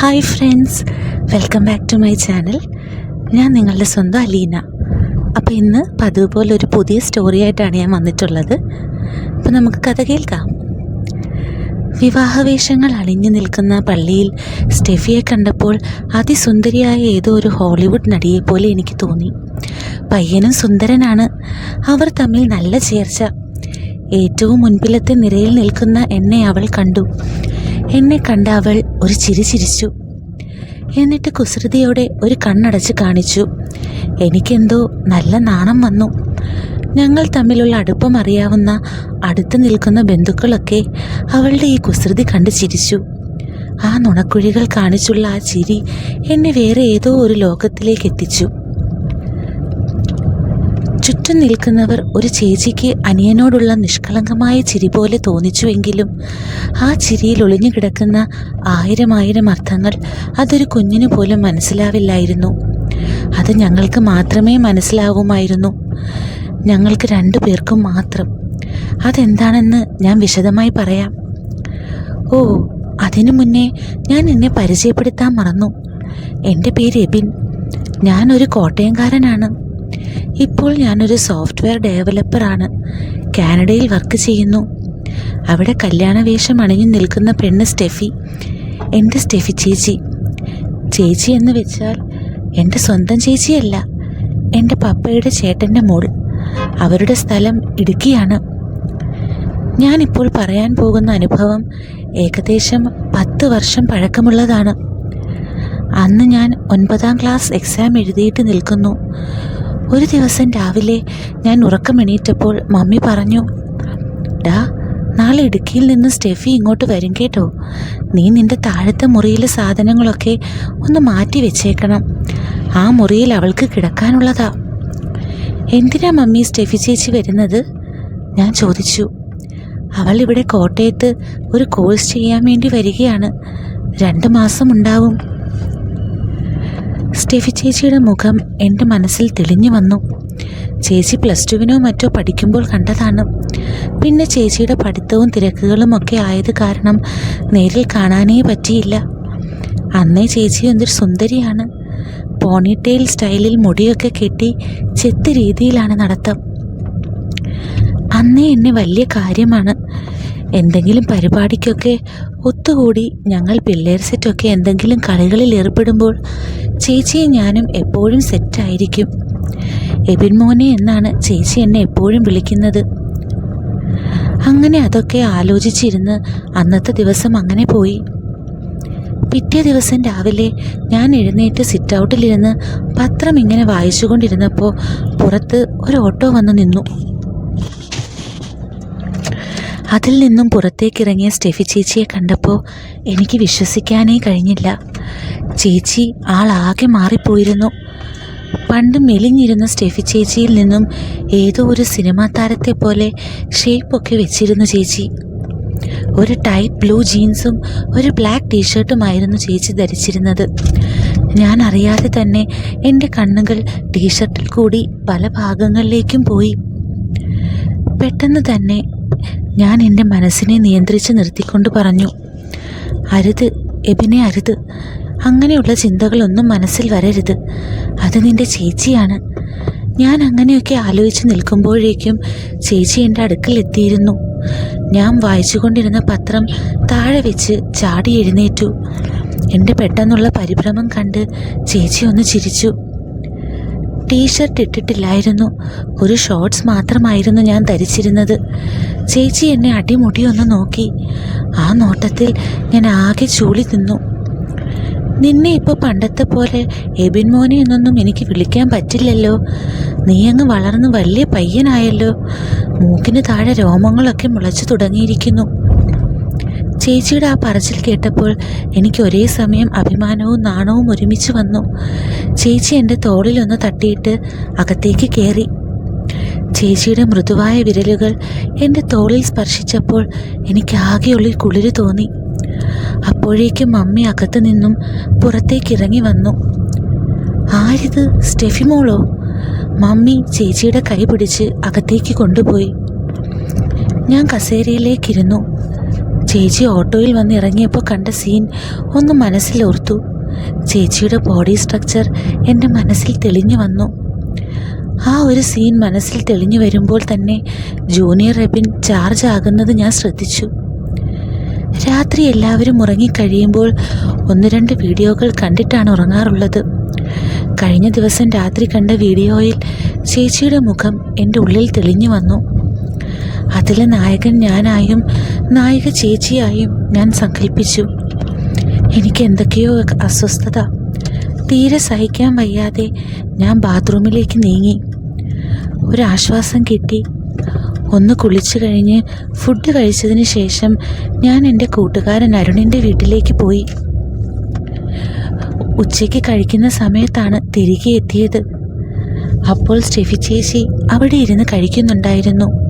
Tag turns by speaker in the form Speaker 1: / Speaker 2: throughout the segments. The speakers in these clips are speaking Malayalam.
Speaker 1: Hi friends welcome back to my channel. ഞാൻ നിങ്ങളുടെ സ്വന്തം അലീന. അപ്പോൾ ഇന്ന് പതിവ് പോലെ ഒരു പുതിയ സ്റ്റോറി ആയിട്ടാണ് ഞാൻ വന്നിട്ടുള്ളത്. അപ്പോൾ നമുക്ക് കഥ കേൾക്കാം. വിവാഹവേഷങ്ങൾ അണിഞ്ഞു നിൽക്കുന്ന പള്ളിയിൽ സ്റ്റെഫിയെ കണ്ടപ്പോൾ അതിസുന്ദരിയായ ഏതോ ഒരു ഹോളിവുഡ് നടിയെ പോലെ എനിക്ക് തോന്നി. പയ്യനും സുന്ദരനാണ്. അവർ തമ്മിൽ നല്ല ചേർച്ച. ഏറ്റവും മുൻപിലത്തെ നിരയിൽ നിൽക്കുന്ന എന്നെ അവൾ കണ്ടു. എന്നെ കണ്ട അവൾ ഒരു ചിരി ചിരിച്ചു. എന്നിട്ട് കുസൃതിയോടെ ഒരു കണ്ണടച്ച് കാണിച്ചു. എനിക്കെന്തോ നല്ല നാണം വന്നു. ഞങ്ങൾ തമ്മിലുള്ള അടുപ്പം അറിയാവുന്ന അടുത്ത് നിൽക്കുന്ന ബന്ധുക്കളൊക്കെ അവളുടെ ഈ കുസൃതി കണ്ട് ചിരിച്ചു. ആ നുണക്കുഴികൾ കാണിച്ചുള്ള ആ ചിരി എന്നെ വേറെ ഏതോ ഒരു ലോകത്തിലേക്ക് എത്തിച്ചു. ചുറ്റും നിൽക്കുന്നവർ ഒരു ചേച്ചിക്ക് അനിയനോടുള്ള നിഷ്കളങ്കമായ ചിരി പോലെ തോന്നിച്ചുവെങ്കിലും ആ ചിരിയിൽ ഒളിഞ്ഞു കിടക്കുന്ന ആയിരം ആയിരം അർത്ഥങ്ങൾ അതൊരു കുഞ്ഞിന് പോലും മനസ്സിലാവില്ലായിരുന്നു. അത് ഞങ്ങൾക്ക് മാത്രമേ മനസ്സിലാവുമായിരുന്നു. ഞങ്ങൾക്ക് രണ്ടു പേർക്കും മാത്രം. അതെന്താണെന്ന് ഞാൻ വിശദമായി പറയാം. ഓ അതിനു മുന്നേ ഞാൻ എന്നെ പരിചയപ്പെടുത്താൻ മറന്നു. എന്റെ പേര് എബിൻ. ഞാനൊരു കോട്ടയംകാരനാണ്. ഇപ്പോൾ ഞാനൊരു സോഫ്റ്റ്വെയർ ഡെവലപ്പറാണ്. കാനഡയിൽ വർക്ക് ചെയ്യുന്നു. അവിടെ കല്യാണ വേഷം അണിഞ്ഞു നിൽക്കുന്ന പെണ്ണ് സ്റ്റെഫി. എന്റെ സ്റ്റെഫി ചേച്ചി. ചേച്ചി എന്ന് വെച്ചാൽ എന്റെ സ്വന്തം ചേച്ചിയല്ല. എന്റെ പപ്പയുടെ ചേട്ടന്റെ മോൾ. അവരുടെ സ്ഥലം ഇടുക്കിയാണ്. ഞാനിപ്പോൾ പറയാൻ പോകുന്ന അനുഭവം ഏകദേശം പത്ത് വർഷം പഴക്കമുള്ളതാണ്. അന്ന് ഞാൻ ഒൻപതാം ക്ലാസ് എക്സാം എഴുതിയിട്ട് നിൽക്കുന്നു. ഒരു ദിവസം രാവിലെ ഞാൻ ഉറക്കമെണീറ്റപ്പോൾ മമ്മി പറഞ്ഞു ഡാ നാളെ ഇടുക്കിയിൽ നിന്ന് സ്റ്റെഫി ഇങ്ങോട്ട് വരും കേട്ടോ. നീ നിന്റെ താഴത്തെ മുറിയിലെ സാധനങ്ങളൊക്കെ ഒന്ന് മാറ്റി വെച്ചേക്കണം. ആ മുറിയിൽ അവൾക്ക് കിടക്കാനുള്ളതാ. എന്തിനാ മമ്മി സ്റ്റെഫി ചേച്ചി വരുന്നത്? ഞാൻ ചോദിച്ചു. അവൾ ഇവിടെ കോട്ടയത്ത് ഒരു കോഴ്സ് ചെയ്യാൻ വേണ്ടി വരികയാണ്. രണ്ട് മാസം ഉണ്ടാവും. സ്റ്റെഫി ചേച്ചിയുടെ മുഖം എന്റെ മനസ്സിൽ തെളിഞ്ഞു വന്നു. ചേച്ചി പ്ലസ് ടുവിനോ മറ്റോ പഠിക്കുമ്പോൾ കണ്ടതാണ്. പിന്നെ ചേച്ചിയുടെ പഠിത്തവും തിരക്കുകളും ഒക്കെ ആയത് കാരണം നേരിൽ കാണാനേ പറ്റിയില്ല. അന്നേ ചേച്ചി എന്തൊരു സുന്ദരിയാണ്. പോണിറ്റെയിൽ സ്റ്റൈലിൽ മുടിയൊക്കെ കെട്ടി ചെത്ത് രീതിയിലാണ് നടത്തം. അന്നേ എന്നെ വലിയ കാര്യമാണ്. എന്തെങ്കിലും പരിപാടിക്കൊക്കെ ഒത്തുകൂടി ഞങ്ങൾ പിള്ളേർ സെറ്റൊക്കെ എന്തെങ്കിലും കളികളിൽ ഏർപ്പെടുമ്പോൾ ചേച്ചിയും ഞാനും എപ്പോഴും സെറ്റായിരിക്കും. എബിൻ മോനെ എന്നാണ് ചേച്ചി എന്നെ എപ്പോഴും വിളിക്കുന്നത്. അങ്ങനെ അതൊക്കെ ആലോചിച്ചിരുന്ന് അന്നത്തെ ദിവസം അങ്ങനെ പോയി. പിറ്റേ ദിവസം രാവിലെ ഞാൻ എഴുന്നേറ്റ് സിറ്റ് ഔട്ടിലിരുന്ന് പത്രം ഇങ്ങനെ വായിച്ചുകൊണ്ടിരുന്നപ്പോൾ പുറത്ത് ഒരു ഓട്ടോ വന്ന് നിന്നു. അതിൽ നിന്നും പുറത്തേക്കിറങ്ങിയ സ്റ്റെഫി ചേച്ചിയെ കണ്ടപ്പോൾ എനിക്ക് വിശ്വസിക്കാനേ കഴിഞ്ഞില്ല. ചേച്ചി ആളാകെ മാറിപ്പോയിരുന്നു. പണ്ട് മെലിഞ്ഞിരുന്ന സ്റ്റെഫി ചേച്ചിയിൽ നിന്നും ഏതോ ഒരു സിനിമാ താരത്തെ പോലെ ഷേപ്പൊക്കെ വെച്ചിരുന്നു ചേച്ചി. ഒരു ടൈറ്റ് ബ്ലൂ ജീൻസും ഒരു ബ്ലാക്ക് ടീഷർട്ടുമായിരുന്നു ചേച്ചി ധരിച്ചിരുന്നത്. ഞാൻ അറിയാതെ തന്നെ എന്റെ കണ്ണുകൾ ടീഷർട്ടിൽ കൂടി പല ഭാഗങ്ങളിലേക്കും പോയി. പെട്ടെന്ന് തന്നെ ഞാൻ എന്റെ മനസ്സിനെ നിയന്ത്രിച്ച് നിർത്തിക്കൊണ്ട് പറഞ്ഞു അരുത് എബിനെ അരുത്. അങ്ങനെയുള്ള ചിന്തകളൊന്നും മനസ്സിൽ വരരുത്. അത് നിന്റെ ചേച്ചിയാണ്. ഞാൻ അങ്ങനെയൊക്കെ ആലോചിച്ച് നിൽക്കുമ്പോഴേക്കും ചേച്ചി എന്റെ അടുക്കൽ എത്തിയിരുന്നു. ഞാൻ വായിച്ചുകൊണ്ടിരുന്ന പത്രം താഴെ വെച്ച് ചാടി എഴുന്നേറ്റു. എന്റെ പെട്ടെന്നുള്ള പരിഭ്രമം കണ്ട് ചേച്ചി ഒന്ന് ചിരിച്ചു. ടീഷർട്ട് ഇട്ടിട്ടില്ലായിരുന്നു. ഒരു ഷോർട്സ് മാത്രമായിരുന്നു ഞാൻ ധരിച്ചിരുന്നത്. ചേച്ചി എന്നെ അടിമുടിയൊന്ന് നോക്കി. ആ നോട്ടത്തിൽ ഞാൻ ആകെ ചൂളി തിന്നു നിന്നെ ഇപ്പോൾ പണ്ടത്തെ പോലെ എബിൻ മോനെ എന്നൊന്നും എനിക്ക് വിളിക്കാൻ പറ്റില്ലല്ലോ. നീ അങ്ങ് വളർന്ന് വലിയ പയ്യനായല്ലോ. മൂക്കിന് താഴെ രോമങ്ങളൊക്കെ മുളച്ചു തുടങ്ങിയിരിക്കുന്നു. ചേച്ചിയുടെ ആ പറച്ചിൽ കേട്ടപ്പോൾ എനിക്ക് ഒരേ സമയം അഭിമാനവും നാണവും ഒരുമിച്ച് വന്നു. ചേച്ചി എന്റെ തോളിലൊന്ന് തട്ടിയിട്ട് അകത്തേക്ക് കയറി ചേച്ചിയുടെ മൃദുവായ വിരലുകൾ എന്റെ തോളിൽ സ്പർശിച്ചപ്പോൾ എനിക്ക് ആകെയുള്ളിൽ കുളിര് തോന്നി. അപ്പോഴേക്കും മമ്മി അകത്തു നിന്നും പുറത്തേക്ക് ഇറങ്ങി വന്നു. ആരിത്? സ്റ്റെഫി മോളോ? മമ്മി ചേച്ചിയുടെ കൈ പിടിച്ച് അകത്തേക്ക് കൊണ്ടുപോയി. ഞാൻ കസേരയിലേക്കിരുന്നു. ചേച്ചി ഓട്ടോയിൽ വന്ന് ഇറങ്ങിയപ്പോൾ കണ്ട സീൻ ഒന്ന് മനസ്സിലോർത്തു. ചേച്ചിയുടെ ബോഡി സ്ട്രക്ചർ എന്റെ മനസ്സിൽ തെളിഞ്ഞു വന്നു. ആ ഒരു സീൻ മനസ്സിൽ തെളിഞ്ഞു വരുമ്പോൾ തന്നെ ജൂനിയർ റെബിൻ ചാർജ് ആകുന്നത് ഞാൻ ശ്രദ്ധിച്ചു. രാത്രി എല്ലാവരും ഉറങ്ങിക്കഴിയുമ്പോൾ ഒന്ന് രണ്ട് വീഡിയോകൾ കണ്ടിട്ടാണ് ഉറങ്ങാറുള്ളത്. കഴിഞ്ഞ ദിവസം രാത്രി കണ്ട വീഡിയോയിൽ ചേച്ചിയുടെ മുഖം എന്റെ ഉള്ളിൽ തെളിഞ്ഞു വന്നു. അതിലെ നായകൻ ഞാനായും നായിക ചേച്ചിയായും ഞാൻ സങ്കല്പിച്ചു. എനിക്ക് എന്തൊക്കെയോ അസ്വസ്ഥത. തീരെ സഹിക്കാൻ വയ്യാതെ ഞാൻ ബാത്റൂമിലേക്ക് നീങ്ങി. ഒരാശ്വാസം കിട്ടി. ഒന്ന് കുളിച്ചു കഴിഞ്ഞ് ഫുഡ് കഴിച്ചതിന് ശേഷം ഞാൻ എന്റെ കൂട്ടുകാരൻ അരുണിന്റെ വീട്ടിലേക്ക് പോയി. ഉച്ചയ്ക്ക് കഴിക്കുന്ന സമയത്താണ് തിരികെ എത്തിയത്. അപ്പോൾ സ്റ്റെഫി ചേച്ചി അവിടെ ഇരുന്ന് കഴിക്കുന്നുണ്ടായിരുന്നു.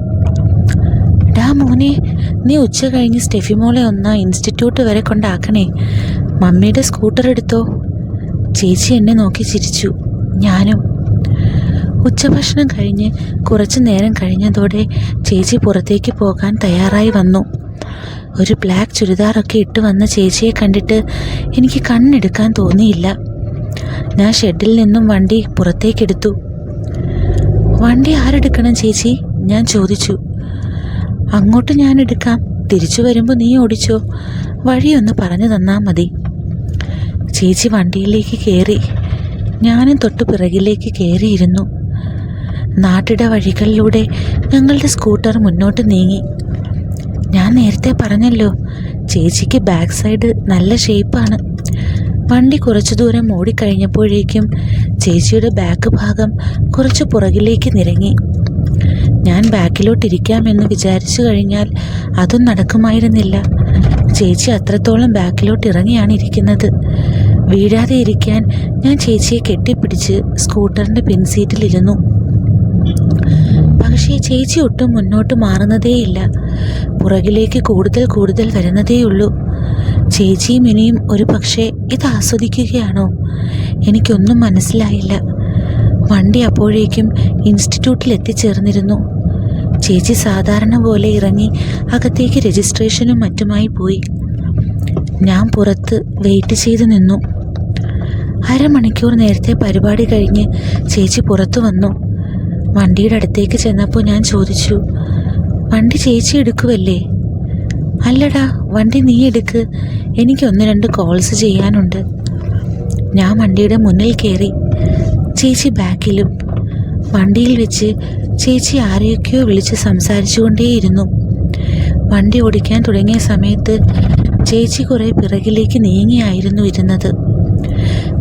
Speaker 1: ഡാ മോനെ നീ ഉച്ച കഴിഞ്ഞ് സ്റ്റെഫി മോളെ ഒന്ന് ഇൻസ്റ്റിറ്റ്യൂട്ട് വരെ കൊണ്ടാക്കണേ. മമ്മിയുടെ സ്കൂട്ടർ എടുത്തോ? ചേച്ചി എന്നെ നോക്കി ചിരിച്ചു. ഞാനും. ഉച്ചഭക്ഷണം കഴിഞ്ഞ് കുറച്ചു നേരം കഴിഞ്ഞതോടെ ചേച്ചി പുറത്തേക്ക് പോകാൻ തയ്യാറായി വന്നു. ഒരു ബ്ലാക്ക് ചുരിദാറൊക്കെ ഇട്ട് വന്ന ചേച്ചിയെ കണ്ടിട്ട് എനിക്ക് കണ്ണെടുക്കാൻ തോന്നിയില്ല. ഞാൻ ഷെഡിൽ നിന്നും വണ്ടി പുറത്തേക്കെടുത്തു. വണ്ടി ആരെടുക്കണം ചേച്ചി? ഞാൻ ചോദിച്ചു. അങ്ങോട്ട് ഞാൻ എടുക്കാം. തിരിച്ചു വരുമ്പോൾ നീ ഓടിച്ചോ. വഴിയൊന്ന് പറഞ്ഞു തന്നാൽ മതി. ചേച്ചി വണ്ടിയിലേക്ക് കയറി ഞാനും തൊട്ട് പിറകിലേക്ക് കയറിയിരുന്നു നാട്ടിട വഴികളിലൂടെ ഞങ്ങളുടെ സ്കൂട്ടർ മുന്നോട്ട് നീങ്ങി. ഞാൻ നേരത്തെ പറഞ്ഞല്ലോ ചേച്ചിക്ക് ബാക്ക് സൈഡ് നല്ല ഷേപ്പാണ്. വണ്ടി കുറച്ചു ദൂരം ഓടിക്കഴിഞ്ഞപ്പോഴേക്കും ചേച്ചിയുടെ ബാക്ക് ഭാഗം കുറച്ച് പുറകിലേക്ക് നിരങ്ങി. ഞാൻ ബാക്കിലോട്ടിരിക്കാമെന്ന് വിചാരിച്ചു കഴിഞ്ഞാൽ അതും നടക്കുമായിരുന്നില്ല. ചേച്ചി അത്രത്തോളം ബാക്കിലോട്ട് ഇറങ്ങിയാണ് ഇരിക്കുന്നത് വീഴാതെ ഇരിക്കാൻ ഞാൻ ചേച്ചിയെ കെട്ടിപ്പിടിച്ച് സ്കൂട്ടറിന്റെ പിൻസീറ്റിലിരുന്നു. പക്ഷേ ചേച്ചി ഒട്ടും മുന്നോട്ട് മാറുന്നതേയില്ല. പുറകിലേക്ക് കൂടുതൽ കൂടുതൽ വരുന്നതേയുള്ളൂ. ചേച്ചിയും ഇനിയും ഒരു പക്ഷേ ഇത് ആസ്വദിക്കുകയാണോ? എനിക്കൊന്നും മനസ്സിലായില്ല. വണ്ടി അപ്പോഴേക്കും ഇൻസ്റ്റിറ്റ്യൂട്ടിൽ എത്തിച്ചേർന്നിരുന്നു ചേച്ചി സാധാരണ പോലെ ഇറങ്ങി അകത്തേക്ക് രജിസ്ട്രേഷനും മറ്റുമായി പോയി. ഞാൻ പുറത്ത് വെയിറ്റ് ചെയ്ത് നിന്നു. അരമണിക്കൂർ നേരത്തെ പരിപാടി കഴിഞ്ഞ് ചേച്ചി പുറത്തു വന്നു. വണ്ടിയുടെ അടുത്തേക്ക് ചെന്നപ്പോൾ ഞാൻ ചോദിച്ചു വണ്ടി ചേച്ചി എടുക്കുവല്ലേ? അല്ലടാ വണ്ടി നീ എടുക്ക്. എനിക്ക് ഒന്ന് രണ്ട് കോൾസ് ചെയ്യാനുണ്ട്. ഞാൻ വണ്ടിയുടെ മുന്നിൽ കയറി. ചേച്ചി ബാക്കിലും. വണ്ടിയിൽ വെച്ച് ചേച്ചി ആരെയൊക്കെയോ വിളിച്ച് സംസാരിച്ചുകൊണ്ടേയിരുന്നു. വണ്ടി ഓടിക്കാൻ തുടങ്ങിയ സമയത്ത് ചേച്ചി കുറേ പിറകിലേക്ക് നീങ്ങിയായിരുന്നു ഇരുന്നത്.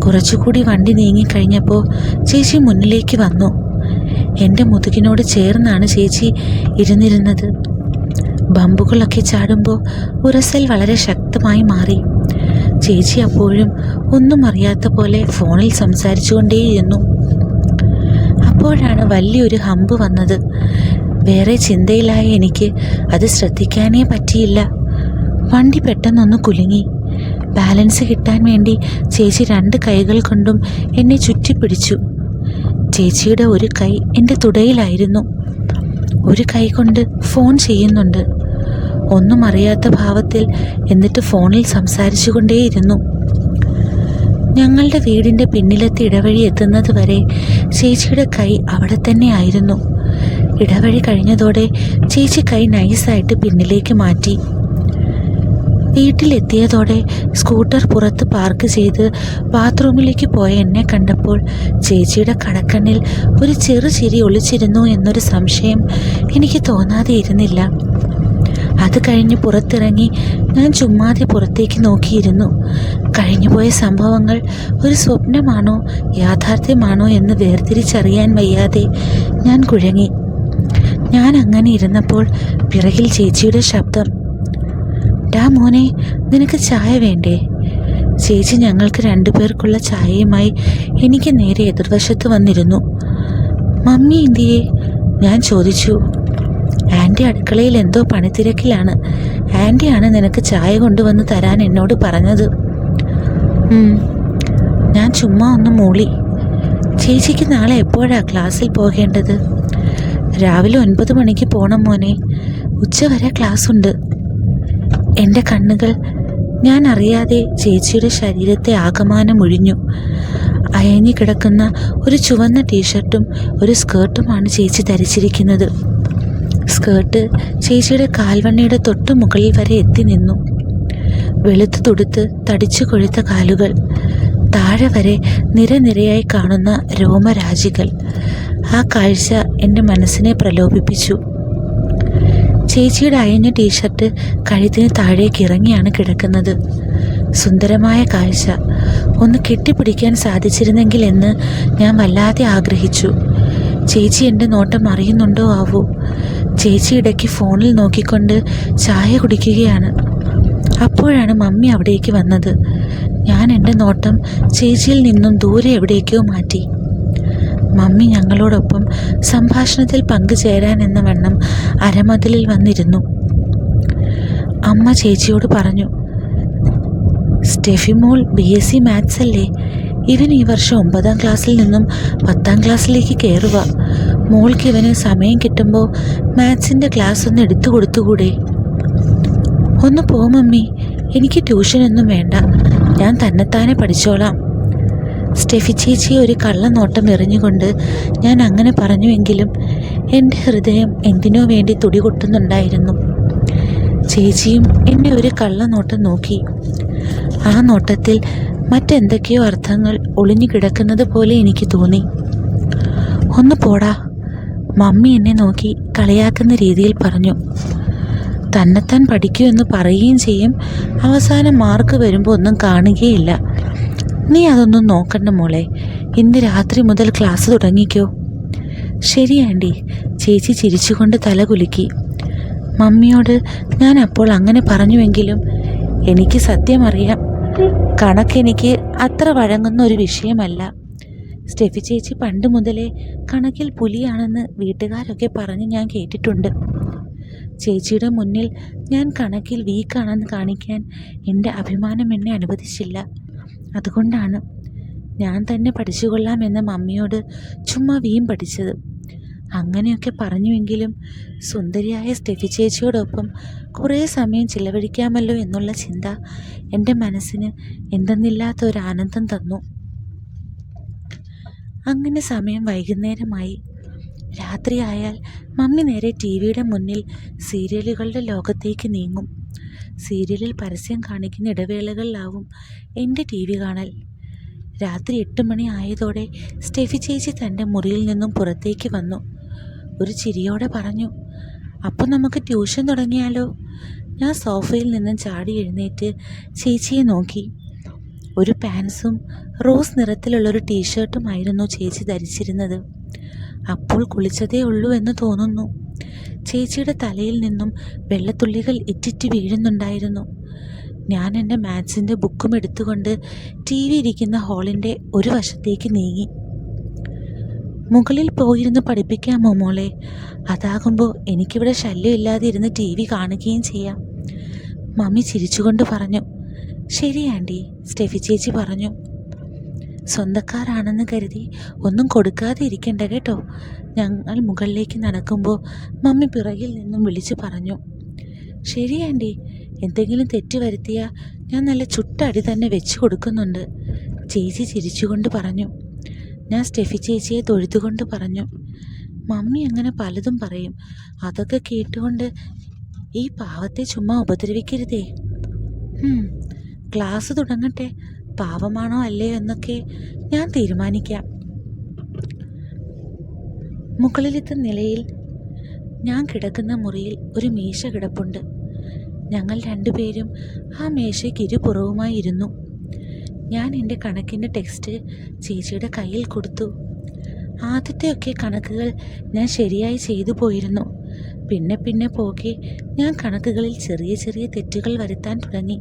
Speaker 1: കുറച്ചുകൂടി വണ്ടി നീങ്ങിക്കഴിഞ്ഞപ്പോൾ ചേച്ചി മുന്നിലേക്ക് വന്നു. എന്റെ മുതുകിനോട് ചേർന്നാണ് ചേച്ചി ഇരുന്നിരുന്നത്. ബമ്പുകളൊക്കെ ചാടുമ്പോൾ ഉരസൽ വളരെ ശക്തമായി മാറി. ചേച്ചി അപ്പോഴും ഒന്നും അറിയാത്ത പോലെ ഫോണിൽ സംസാരിച്ചുകൊണ്ടേയിരുന്നു. അപ്പോഴാണ് വലിയൊരു ഹമ്പ് വന്നത്. വേറെ ചിന്തയിലായ എനിക്ക് അത് ശ്രദ്ധിക്കാനേ പറ്റിയില്ല. വണ്ടി പെട്ടെന്നൊന്ന് കുലുങ്ങി. ബാലൻസ് കിട്ടാൻ വേണ്ടി ചേച്ചി രണ്ട് കൈകൾ കൊണ്ടും എന്നെ ചുറ്റിപ്പിടിച്ചു. ചേച്ചിയുടെ ഒരു കൈ എന്റെ തുടയിലായിരുന്നു. ഒരു കൈ കൊണ്ട് ഫോൺ ചെയ്യുന്നുണ്ട്. ഒന്നും അറിയാത്ത ഭാവത്തിൽ എന്നിട്ട് ഫോണിൽ സംസാരിച്ചു കൊണ്ടേയിരുന്നു ഞങ്ങളുടെ വീടിന്റെ പിന്നിലത്തെ ഇടവഴി എത്തുന്നത് വരെ ചേച്ചിയുടെ കൈ അവിടെ തന്നെ ആയിരുന്നു. ഇടവഴി കഴിഞ്ഞതോടെ ചേച്ചി കൈ നൈസായിട്ട് പിന്നിലേക്ക് മാറ്റി. വീട്ടിലെത്തിയതോടെ സ്കൂട്ടർ പുറത്ത് പാർക്ക് ചെയ്ത് ബാത്റൂമിലേക്ക് പോയ എന്നെ കണ്ടപ്പോൾ ചേച്ചിയുടെ കടക്കണ്ണിൽ ഒരു ചെറു ചിരി ഒളിച്ചിരുന്നു എന്നൊരു സംശയം എനിക്ക് തോന്നാതെ ഇരുന്നില്ല. അത് കഴിഞ്ഞ് പുറത്തിറങ്ങി ഞാൻ ചുമ്മാതെ പുറത്തേക്ക് നോക്കിയിരുന്നു. കഴിഞ്ഞുപോയ സംഭവങ്ങൾ ഒരു സ്വപ്നമാണോ യാഥാർത്ഥ്യമാണോ എന്ന് വേർതിരിച്ചറിയാൻ വയ്യാതെ ഞാൻ കുഴങ്ങി. ഞാൻ അങ്ങനെ ഇരുന്നപ്പോൾ പിറകിൽ ചേച്ചിയുടെ ശബ്ദം ഡാ മോനെ നിനക്ക് ചായ വേണ്ടേ? ചേച്ചി ഞങ്ങൾക്ക് രണ്ടുപേർക്കുള്ള ചായയുമായി എനിക്ക് നേരെ എതിർവശത്ത് വന്നിരുന്നു. മമ്മി ഇന്ത്യയെ ഞാൻ ചോദിച്ചു. ആന്റി അടുക്കളയിൽ എന്തോ പണിത്തിരക്കിലാണ്. ആന്റിയാണ് നിനക്ക് ചായ കൊണ്ടുവന്ന് തരാൻ എന്നോട് പറഞ്ഞത്. ഞാൻ ചുമ്മാ ഒന്ന് മൂളി. ചേച്ചിക്ക് നാളെ എപ്പോഴാ ക്ലാസ്സിൽ പോകേണ്ടത്? രാവിലെ ഒൻപത് മണിക്ക് പോണം മോനെ. ഉച്ചവരെ ഉണ്ട് എന്റെ കണ്ണുകൾ ഞാൻ അറിയാതെ ചേച്ചിയുടെ ശരീരത്തെ ആകമാനം ഒഴിഞ്ഞു അയഞ്ഞു കിടക്കുന്ന ഒരു ചുവന്ന ടീഷർട്ടും ഒരു സ്കേർട്ടുമാണ് ചേച്ചി ധരിച്ചിരിക്കുന്നത്. സ്കേർട്ട് ചേച്ചിയുടെ കാൽവണ്ണയുടെ തൊട്ടു മുകളിൽ വരെ എത്തി നിന്നു. വെളുത്തു തുടുത്ത് തടിച്ചു കൊഴുത്ത കാലുകൾ താഴെ വരെ നിരനിരയായി കാണുന്ന രോമരാജികൾ ആ കാഴ്ച എന്റെ മനസ്സിനെ പ്രലോഭിപ്പിച്ചു. ചേച്ചിയുടെ അയഞ്ഞ ടീഷർട്ട് കഴുത്തിന് താഴേക്ക് ഇറങ്ങിയാണ് കിടക്കുന്നത്. സുന്ദരമായ കാഴ്ച. ഒന്ന് കെട്ടിപ്പിടിക്കാൻ സാധിച്ചിരുന്നെങ്കിൽ എന്ന് ഞാൻ വല്ലാതെ ആഗ്രഹിച്ചു. ചേച്ചി എന്റെ നോട്ടം അറിയുന്നുണ്ടോ ആവോ? ചേച്ചി ഇടയ്ക്ക് ഫോണിൽ നോക്കിക്കൊണ്ട് ചായ കുടിക്കുകയാണ്. അപ്പോഴാണ് മമ്മി അവിടേക്ക് വന്നത്. ഞാൻ എന്റെ നോട്ടം ചേച്ചിയിൽ നിന്നും ദൂരെ എവിടേക്കോ മാറ്റി. മമ്മി ഞങ്ങളോടൊപ്പം സംഭാഷണത്തിൽ പങ്കുചേരാൻ എന്ന വണ്ണം അരമതിലിൽ വന്നിരുന്നു. അമ്മ ചേച്ചിയോട് പറഞ്ഞു സ്റ്റെഫിമോൾ ബി എസ് സി മാത്സ് അല്ലേ? ഇവൻ ഈ വർഷം ഒമ്പതാം ക്ലാസ്സിൽ നിന്നും പത്താം ക്ലാസ്സിലേക്ക് കയറുക മോൾക്ക് ഇവന് സമയം കിട്ടുമ്പോൾ മാത്സിന്റെ ക്ലാസ് ഒന്ന് എടുത്തു കൊടുത്തുകൂടെ? ഒന്ന് പോ മമ്മി. എനിക്ക് ട്യൂഷനൊന്നും വേണ്ട. ഞാൻ തന്നെത്താനെ പഠിച്ചോളാം. സ്റ്റെഫി ചേച്ചി ഒരു കള്ളനോട്ടം എറിഞ്ഞുകൊണ്ട് ഞാൻ അങ്ങനെ പറഞ്ഞുവെങ്കിലും എന്റെ ഹൃദയം എന്തിനോ വേണ്ടി തുടി കൊട്ടുന്നുണ്ടായിരുന്നു. ചേച്ചിയും എന്നെ ഒരു കള്ളനോട്ടം നോക്കി. ആ നോട്ടത്തിൽ മറ്റെന്തൊക്കെയോ അർത്ഥങ്ങൾ ഒളിഞ്ഞു കിടക്കുന്നത് പോലെ എനിക്ക് തോന്നി. ഒന്ന് പോടാ മമ്മി എന്നെ നോക്കി കളിയാക്കുന്ന രീതിയിൽ പറഞ്ഞു. തന്നെത്താൻ പഠിക്കൂ എന്ന് പറയുകയും ചെയ്യും. അവസാനം മാർക്ക് വരുമ്പോൾ ഒന്നും കാണുകയില്ല. നീ അതൊന്നും നോക്കണ്ട മോളെ. ഇന്ന് രാത്രി മുതൽ ക്ലാസ് തുടങ്ങിക്കോ. ശരി ആന്റി ചേച്ചി ചിരിച്ചുകൊണ്ട് തല കുലുക്കി. മമ്മിയോട് ഞാൻ അപ്പോൾ അങ്ങനെ പറഞ്ഞുവെങ്കിലും എനിക്ക് സത്യം അറിയാം. കണക്കെനിക്ക് അത്ര വഴങ്ങുന്ന ഒരു വിഷയമല്ല. സ്റ്റെഫി ചേച്ചി പണ്ട് മുതലേ കണക്കിൽ പുലിയാണെന്ന് വീട്ടുകാരൊക്കെ പറഞ്ഞ് ഞാൻ കേട്ടിട്ടുണ്ട്. ചേച്ചിയുടെ മുന്നിൽ ഞാൻ കണക്കിൽ വീക്കാണെന്ന് കാണിക്കാൻ എന്റെ അഭിമാനം എന്നെ അനുവദിച്ചില്ല. അതുകൊണ്ടാണ് ഞാൻ തന്നെ പഠിച്ചുകൊള്ളാമെന്ന് മമ്മിയോട് ചുമ്മാ വീം പഠിച്ചത്. അങ്ങനെയൊക്കെ പറഞ്ഞുവെങ്കിലും സുന്ദരിയായ സ്റ്റെഫി ചേച്ചിയോടൊപ്പം കുറേ സമയം ചിലവഴിക്കാമല്ലോ എന്നുള്ള ചിന്ത എന്റെ മനസ്സിന് എന്തെന്നില്ലാത്ത ഒരു ആനന്ദം തന്നു. അങ്ങനെ സമയം വൈകുന്നേരമായി. രാത്രിയായാൽ മമ്മി നേരെ ടി വിയുടെ മുന്നിൽ സീരിയലുകളുടെ ലോകത്തേക്ക് നീങ്ങും. സീരിയലിൽ പരസ്യം കാണിക്കുന്ന ഇടവേളകളിലാവും എന്റെ ടി വി കാണൽ. രാത്രി എട്ട് മണി ആയതോടെ സ്റ്റെഫി ചേച്ചി തന്റെ മുറിയിൽ നിന്നും പുറത്തേക്ക് വന്നു. ഒരു ചിരിയോടെ പറഞ്ഞു അപ്പം നമുക്ക് ട്യൂഷൻ തുടങ്ങിയാലോ? ഞാൻ സോഫയിൽ നിന്നും ചാടി എഴുന്നേറ്റ് ചേച്ചിയെ നോക്കി. ഒരു പാൻസും റോസ് നിറത്തിലുള്ള നിറത്തിലുള്ളൊരു ടീഷർട്ടുമായിരുന്നു ചേച്ചി ധരിച്ചിരുന്നത്. അപ്പോൾ കുളിച്ചതേ ഉള്ളൂ എന്ന് തോന്നുന്നു. ചേച്ചിയുടെ തലയിൽ നിന്നും വെള്ളത്തുള്ളികൾ ഇറ്റിറ്റ് വീഴുന്നുണ്ടായിരുന്നു. ഞാൻ എന്റെ മാത്സിന്റെ ബുക്കും എടുത്തുകൊണ്ട് ടി വി ഇരിക്കുന്ന ഹാളിന്റെ ഒരു വശത്തേക്ക് നീങ്ങി. മുകളിൽ പോയിരുന്ന് പഠിപ്പിക്കാമോ മോളെ? അതാകുമ്പോൾ എനിക്കിവിടെ ശല്യമില്ലാതെ ഇരുന്ന് ടി വി കാണുകയും ചെയ്യാം. മമ്മി ചിരിച്ചുകൊണ്ട് പറഞ്ഞു ശരി ആന്റി സ്റ്റെഫി ചേച്ചി പറഞ്ഞു. സ്വന്തക്കാരാണെന്ന് കരുതി ഒന്നും കൊടുക്കാതെ ഇരിക്കണ്ട കേട്ടോ. ഞങ്ങൾ മുകളിലേക്ക് നടക്കുമ്പോൾ മമ്മി പിറകിൽ നിന്നും വിളിച്ചു പറഞ്ഞു ശരി ആന്റി എന്തെങ്കിലും തെറ്റ് വരുത്തിയാൽ ഞാൻ നല്ല ചുട്ടടി തന്നെ വെച്ച് കൊടുക്കുന്നുണ്ട്. ചേച്ചി ചിരിച്ചുകൊണ്ട് പറഞ്ഞു ഞാൻ സ്റ്റെഫി ചേച്ചിയെ തൊഴുതുകൊണ്ട് പറഞ്ഞു മമ്മി അങ്ങനെ പലതും പറയും. അതൊക്കെ കേട്ടുകൊണ്ട് ഈ പാവത്തെ ചുമ്മാ ഉപദ്രവിക്കരുതേ. ക്ലാസ് തുടങ്ങട്ടെ. പാവമാണോ അല്ലയോ എന്നൊക്കെ ഞാൻ തീരുമാനിക്കാം. മുകളിലത്തെ നിലയിൽ ഞാൻ കിടക്കുന്ന മുറിയിൽ ഒരു മീശ കിടപ്പുണ്ട്. ഞങ്ങൾ രണ്ടുപേരും ആ മേശയ്ക്ക് ഇരുപുറവുമായി ഇരുന്നു. ഞാൻ എന്റെ കണക്കിന്റെ ടെക്സ്റ്റ് ചേച്ചിയുടെ കയ്യിൽ കൊടുത്തു. ആദ്യത്തെയൊക്കെ കണക്കുകൾ ഞാൻ ശരിയായി ചെയ്തു പോയിരുന്നു. പിന്നെ പിന്നെ പോകെ ഞാൻ കണക്കുകളിൽ ചെറിയ ചെറിയ തെറ്റുകൾ വരുത്താൻ തുടങ്ങി.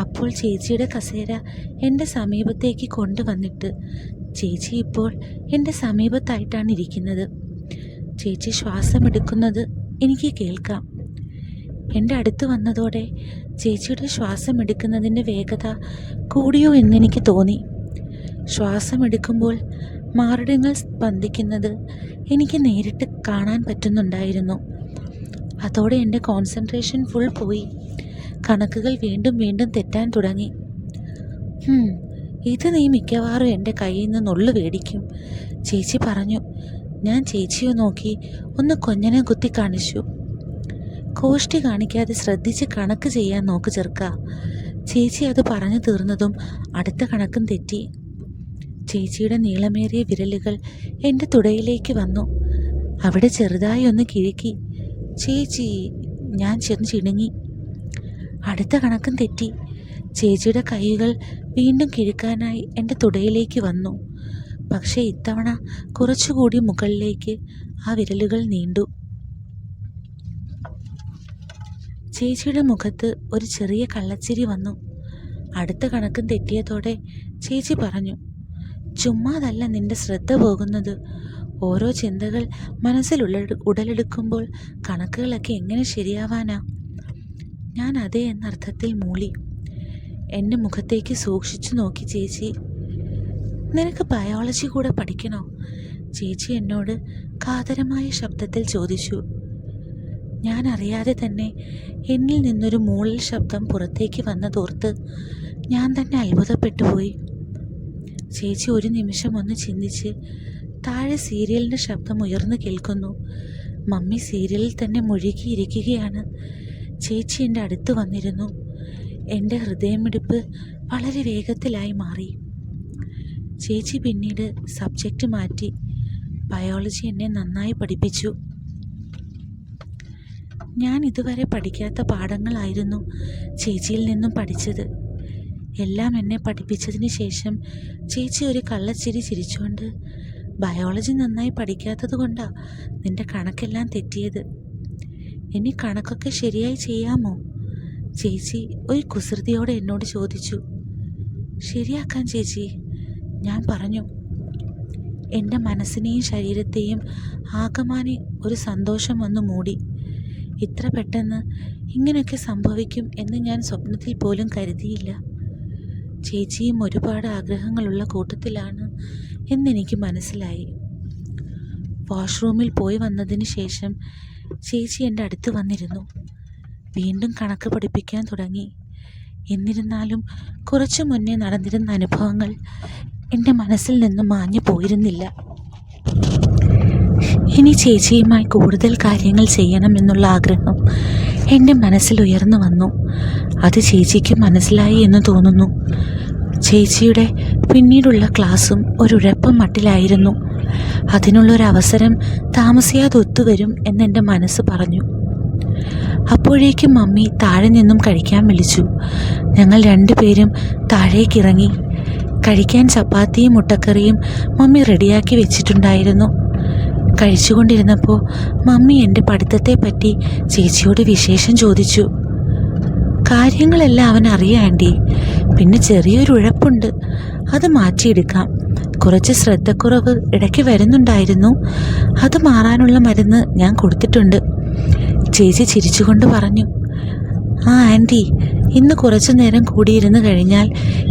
Speaker 1: അപ്പോൾ ചേച്ചിയുടെ കസേര എന്റെ സമീപത്തേക്ക് കൊണ്ടുവന്നിട്ട് ചേച്ചി ഇപ്പോൾ എന്റെ സമീപത്തായിട്ടാണ് ഇരിക്കുന്നത്. ചേച്ചി ശ്വാസമെടുക്കുന്നത് എനിക്ക് കേൾക്കാം. എന്റെ അടുത്ത് വന്നതോടെ ചേച്ചിയുടെ ശ്വാസമെടുക്കുന്നതിന്റെ വേഗത കൂടിയോ എന്നെനിക്ക് തോന്നി. ശ്വാസമെടുക്കുമ്പോൾ മാറിടങ്ങൾ സ്പന്ദിക്കുന്നത് എനിക്ക് നേരിട്ട് കാണാൻ പറ്റുന്നുണ്ടായിരുന്നു. അതോടെ എന്റെ കോൺസെൻട്രേഷൻ ഫുൾ പോയി. കണക്കുകൾ വീണ്ടും വീണ്ടും തെറ്റാൻ തുടങ്ങി. "ഹും, ഇത് നീ മിക്കവാറും എന്റെ കയ്യിൽ നിന്ന് നുള്ളു വേടിക്കും ചേച്ചി പറഞ്ഞു. ഞാൻ ചേച്ചിയെ നോക്കി ഒന്ന് കൊഞ്ഞനെ കുത്തി കാണിച്ചു. കോഷ്ടി കാണിക്കാതെ ശ്രദ്ധിച്ച് കണക്ക് ചെയ്യാൻ നോക്ക് ചെറുക്ക. ചേച്ചി അത് പറഞ്ഞു തീർന്നതും അടുത്ത കണക്കും തെറ്റി. ചേച്ചിയുടെ നീളമേറിയ വിരലുകൾ എന്റെ തുടയിലേക്ക് വന്നു. അവിടെ ചെറുതായി ഒന്ന് കിഴുക്കി. ചേച്ചി ഞാൻ ചെന്ന് ചിണുങ്ങി. അടുത്ത കണക്കും തെറ്റി. ചേച്ചിയുടെ കൈകൾ വീണ്ടും കിഴുക്കാനായി എന്റെ തുടയിലേക്ക് വന്നു. പക്ഷേ ഇത്തവണ കുറച്ചുകൂടി മുകളിലേക്ക് ആ വിരലുകൾ നീണ്ടു. ചേച്ചിയുടെ മുഖത്ത് ഒരു ചെറിയ കള്ളച്ചിരി വന്നു. അടുത്ത കണക്കും തെറ്റിയതോടെ ചേച്ചി പറഞ്ഞു ചുമ്മാതല്ല നിന്റെ ശ്രദ്ധ പോകുന്നത്. ഓരോ ചിന്തകൾ മനസ്സിൽ ഉടലെടുക്കുമ്പോൾ കണക്കുകളൊക്കെ എങ്ങനെ ശരിയാവാനാ? ഞാൻ അതേ എന്നർത്ഥത്തിൽ മൂളി. എന്റെ മുഖത്തേക്ക് സൂക്ഷിച്ചു നോക്കി ചേച്ചി. നിനക്ക് ബയോളജി കൂടെ പഠിക്കണോ? ചേച്ചി എന്നോട് കാതരമായ ശബ്ദത്തിൽ ചോദിച്ചു. ഞാൻ അറിയാതെ തന്നെ എന്നിൽ നിന്നൊരു മൂളൽ ശബ്ദം പുറത്തേക്ക് വന്നതോർത്ത് ഞാൻ തന്നെ അത്ഭുതപ്പെട്ടു പോയി. ചേച്ചി ഒരു നിമിഷം ഒന്ന് ചിന്തിച്ച് താഴെ സീരിയലിന്റെ ശബ്ദം ഉയർന്നു കേൾക്കുന്നു. മമ്മി സീരിയലിൽ തന്നെ മുഴുകിയിരിക്കുകയാണ് ചേച്ചി എന്റെ അടുത്ത് വന്നിരുന്നു. എന്റെ ഹൃദയമിടിപ്പ് വളരെ വേഗത്തിലായി മാറി. ചേച്ചി പിന്നീട് സബ്ജക്റ്റ് മാറ്റി. ബയോളജി എന്നെ നന്നായി പഠിപ്പിച്ചു. ഞാൻ ഇതുവരെ പഠിക്കാത്ത പാഠങ്ങളായിരുന്നു ചേച്ചിയിൽ നിന്നും പഠിച്ചത്. എല്ലാം എന്നെ പഠിപ്പിച്ചതിന് ശേഷം ചേച്ചി ഒരു കള്ളച്ചിരി ചിരിച്ചുകൊണ്ട് ബയോളജി നന്നായി പഠിക്കാത്തത് കൊണ്ടാ നിന്റെ കണക്കെല്ലാം തെറ്റിയത്. ഇനി കണക്കൊക്കെ ശരിയായി ചെയ്യാമോ? ചേച്ചി ഒരു കുസൃതിയോടെ എന്നോട് ചോദിച്ചു. ശരിയാക്കാൻ ചേച്ചി ഞാൻ പറഞ്ഞു. എന്റെ മനസ്സിനെയും ശരീരത്തെയും ആകമാനെ ഒരു സന്തോഷം വന്നു മൂടി. ഇത്ര പെട്ടെന്ന് ഇങ്ങനെയൊക്കെ സംഭവിക്കും എന്ന് ഞാൻ സ്വപ്നത്തിൽ പോലും കരുതിയില്ല. ചേച്ചിയും ഒരുപാട് ആഗ്രഹങ്ങളുള്ള കൂട്ടത്തിലാണ് എന്നെനിക്ക് മനസ്സിലായി. വാഷ്റൂമിൽ പോയി വന്നതിന് ശേഷം ചേച്ചി എന്റെ അടുത്ത് വന്നിരുന്നു. വീണ്ടും കണക്ക് പഠിപ്പിക്കാൻ തുടങ്ങി. എന്നിരുന്നാലും കുറച്ചു മുന്നേ നടന്നിരുന്ന അനുഭവങ്ങൾ എന്റെ മനസ്സിൽ നിന്ന് മാഞ്ഞു പോയിരുന്നില്ല ഇനി ചേച്ചിയുമായി കൂടുതൽ കാര്യങ്ങൾ ചെയ്യണമെന്നുള്ള ആഗ്രഹം എന്റെ മനസ്സിൽ ഉയർന്നു വന്നു. അത് ചേച്ചിക്ക് മനസ്സിലായി എന്ന് തോന്നുന്നു. ചേച്ചിയുടെ പിന്നീടുള്ള ക്ലാസ്സും ഒരു ഉഴപ്പം മട്ടിലായിരുന്നു. അതിനുള്ളൊരവസരം താമസിയാതെ ഒത്തുവരും എന്നെന്റെ മനസ്സ് പറഞ്ഞു. അപ്പോഴേക്കും മമ്മി താഴെ നിന്നും കഴിക്കാൻ വിളിച്ചു. ഞങ്ങൾ രണ്ടുപേരും താഴേക്കിറങ്ങി. കഴിക്കാൻ ചപ്പാത്തിയും മുട്ടക്കറിയും മമ്മി റെഡിയാക്കി വെച്ചിട്ടുണ്ടായിരുന്നു. കഴിച്ചുകൊണ്ടിരുന്നപ്പോൾ മമ്മി എന്റെ പഠിത്തത്തെ പറ്റി ചേച്ചിയോട് വിശേഷം ചോദിച്ചു. കാര്യങ്ങളെല്ലാം അവൻ അറിയാണ്ടി പിന്നെ ചെറിയൊരു ഉഴപ്പുണ്ട്. അത് മാറ്റിയെടുക്കാം. കുറച്ച് ശ്രദ്ധക്കുറവ് ഇടയ്ക്ക് വരുന്നുണ്ടായിരുന്നു. അത് മാറാനുള്ള മരുന്ന് ഞാൻ കൊടുത്തിട്ടുണ്ട്. ചേച്ചി ചിരിച്ചുകൊണ്ട് പറഞ്ഞു ആ ആന്റി ഇന്ന് കുറച്ചു നേരം കൂടിയിരുന്ന് കഴിഞ്ഞാൽ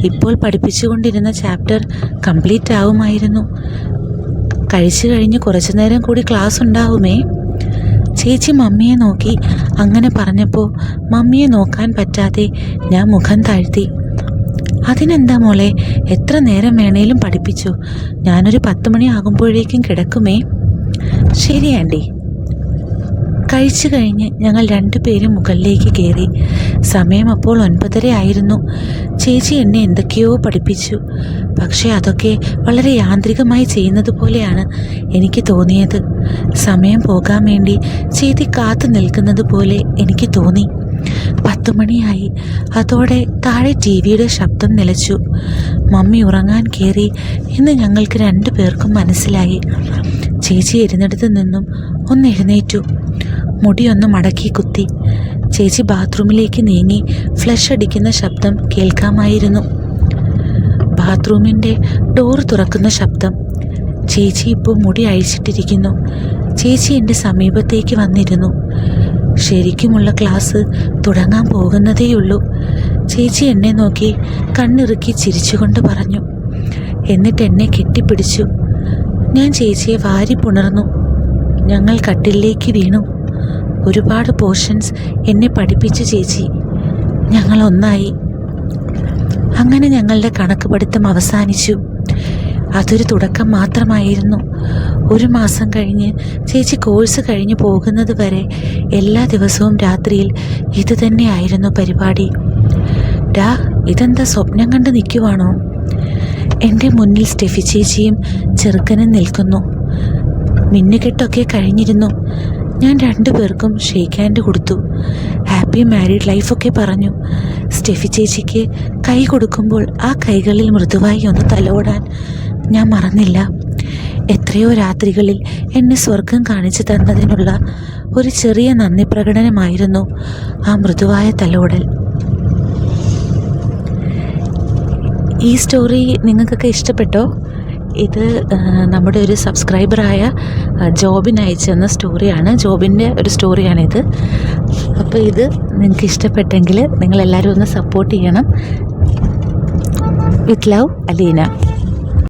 Speaker 1: ഇപ്പോൾ പഠിപ്പിച്ചുകൊണ്ടിരുന്ന ചാപ്റ്റർ കംപ്ലീറ്റ് ആവുമായിരുന്നു. കഴിച്ചു കഴിഞ്ഞ് കുറച്ചു നേരം കൂടി ക്ലാസ് ഉണ്ടാവുമേ? ചേച്ചി മമ്മിയെ നോക്കി അങ്ങനെ പറഞ്ഞപ്പോൾ മമ്മിയെ നോക്കാൻ പറ്റാതെ ഞാൻ മുഖം താഴ്ത്തി. അതിനെന്താ മോളെ എത്ര നേരം വേണേലും പഠിപ്പിച്ചു. ഞാനൊരു പത്ത് മണി ആകുമ്പോഴേക്കും കിടക്കുമേ? ശരി ആന്റി കഴിച്ചു കഴിഞ്ഞ് ഞങ്ങൾ രണ്ടുപേരും മുകളിലേക്ക് കയറി. സമയം അപ്പോൾ ഒൻപതര ആയിരുന്നു. ചേച്ചി എന്നെ എന്തൊക്കെയോ പഠിപ്പിച്ചു. പക്ഷേ അതൊക്കെ വളരെ യാന്ത്രികമായി ചെയ്യുന്നത് പോലെയാണ് എനിക്ക് തോന്നിയത്. സമയം പോകാൻ വേണ്ടി ചേച്ചി കാത്തു നിൽക്കുന്നത് പോലെ എനിക്ക് തോന്നി. പത്തു മണിയായി. അതോടെ താഴെ ടി വിയുടെ ശബ്ദം നിലച്ചു. മമ്മി ഉറങ്ങാൻ കയറി എന്ന് ഞങ്ങൾക്ക് രണ്ടു പേർക്കും മനസ്സിലായി. ചേച്ചി ഇരുന്നിടത്ത് നിന്നും ഒന്ന് എഴുന്നേറ്റു. മുടിയൊന്ന് മടക്കി കുത്തി. ചേച്ചി ബാത്റൂമിലേക്ക് നീങ്ങി ഫ്ലഷ് അടിക്കുന്ന ശബ്ദം കേൾക്കാമായിരുന്നു. ബാത്റൂമിന്റെ ഡോർ തുറക്കുന്ന ശബ്ദം. ചേച്ചി ഇപ്പോൾ മുടി അഴിച്ചിട്ടിരിക്കുന്നു. ചേച്ചി എന്റെ സമീപത്തേക്ക് വന്നിരുന്നു. ശരിക്കുമുള്ള ക്ലാസ് തുടങ്ങാൻ പോകുന്നതേയുള്ളൂ. ചേച്ചി എന്നെ നോക്കി കണ്ണിറുക്കി ചിരിച്ചുകൊണ്ട് പറഞ്ഞു. എന്നിട്ട് എന്നെ കെട്ടിപ്പിടിച്ചു. ഞാൻ ചേച്ചിയെ വാരി പുണർന്നു. ഞങ്ങൾ കട്ടിലേക്ക് വീണു. ഒരുപാട് പോർഷൻസ് എന്നെ പഠിപ്പിച്ചു ചേച്ചി. ഞങ്ങൾ ഒന്നായി. അങ്ങനെ ഞങ്ങളുടെ കണക്ക് പഠിത്തം അവസാനിച്ചു. അതൊരു തുടക്കം മാത്രമായിരുന്നു. ഒരു മാസം കഴിഞ്ഞ് ചേച്ചി കോഴ്സ് കഴിഞ്ഞ് പോകുന്നത് വരെ എല്ലാ ദിവസവും രാത്രിയിൽ ഇത് തന്നെയായിരുന്നു പരിപാടി. ഡാ ഇതെന്താ സ്വപ്നം കണ്ട് നിൽക്കുവാണോ? എന്റെ മുന്നിൽ സ്റ്റെഫി ചേച്ചിയും ചെറുക്കനും നിൽക്കുന്നു. മിന്നുകെട്ടൊക്കെ കഴിഞ്ഞിരുന്നു. ഞാൻ രണ്ടു പേർക്കും ഷെയ്ക്ക് ഹാൻഡ് കൊടുത്തു. ഹാപ്പി മാരീഡ് ലൈഫൊക്കെ പറഞ്ഞു. സ്റ്റെഫി ചേച്ചിക്ക് കൈ കൊടുക്കുമ്പോൾ ആ കൈകളിൽ മൃദുവായി ഒന്ന് തലോടാൻ ഞാൻ മറന്നില്ല. എത്രയോ രാത്രികളിൽ എന്നെ സ്വർഗം കാണിച്ചു തന്നതിനുള്ള ഒരു ചെറിയ നന്ദി പ്രകടനമായിരുന്നു ആ മൃദുവായ തലോടൽ. ഈ സ്റ്റോറി നിങ്ങൾക്കൊക്കെ ഇഷ്ടപ്പെട്ടോ? ഇത് നമ്മുടെ ഒരു സബ്സ്ക്രൈബറായ ജോബിൻ ജോബിന് അയച്ചു തന്ന സ്റ്റോറിയാണ്. ജോബിന്റെ ഒരു സ്റ്റോറിയാണിത്. അപ്പോൾ ഇത് നിങ്ങൾക്ക് ഇഷ്ടപ്പെട്ടെങ്കിൽ നിങ്ങളെല്ലാവരും ഒന്ന് സപ്പോർട്ട് ചെയ്യണം. With love Aleena.